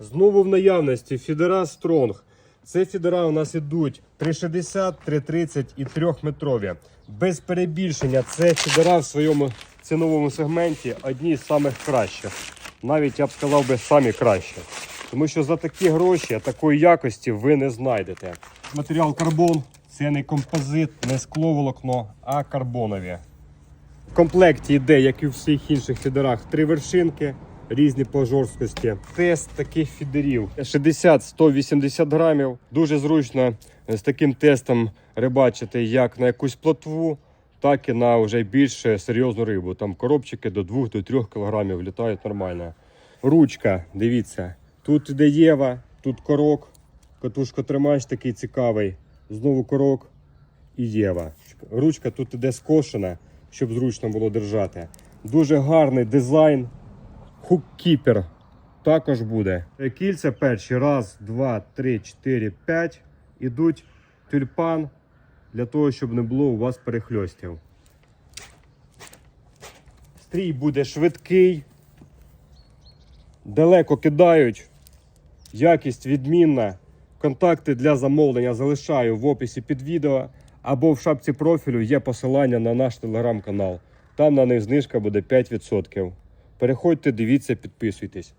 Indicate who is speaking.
Speaker 1: Знову в наявності фідера Стронг. Це фідера у нас ідуть 360, 330 і 3-метрові. Без перебільшення, це фідера в своєму ціновому сегменті одні з самих кращих. Навіть я б сказав би самі кращі. Тому що за такі гроші, такої якості ви не знайдете. Матеріал карбон це не композит, не скловолокно, а карбонові. В комплекті йде, як і в всіх інших фідерах, три вершинки, різні по жорсткості. Тест таких фідерів 60-180 грамів. Дуже зручно з таким тестом рибачити як на якусь плотву, так і на вже більш серйозну рибу. Там коробчики до 2-3 кг літають нормально. Ручка, дивіться, тут іде Єва, тут корок, катушка тримач такий цікавий. Знову корок і Єва. Ручка тут іде скошена, щоб зручно було держати. Дуже гарний дизайн. Хуккіпер також буде. Кільця перші. Раз, два, три, чотири, п'ять. Ідуть тюльпан для того, щоб не було у вас перехльостів. Стрій буде швидкий. Далеко кидають. Якість відмінна. Контакти для замовлення залишаю в описі під відео або в шапці профілю є посилання на наш телеграм-канал. Там на них знижка буде 5%. Переходьте, дивіться, підписуйтесь.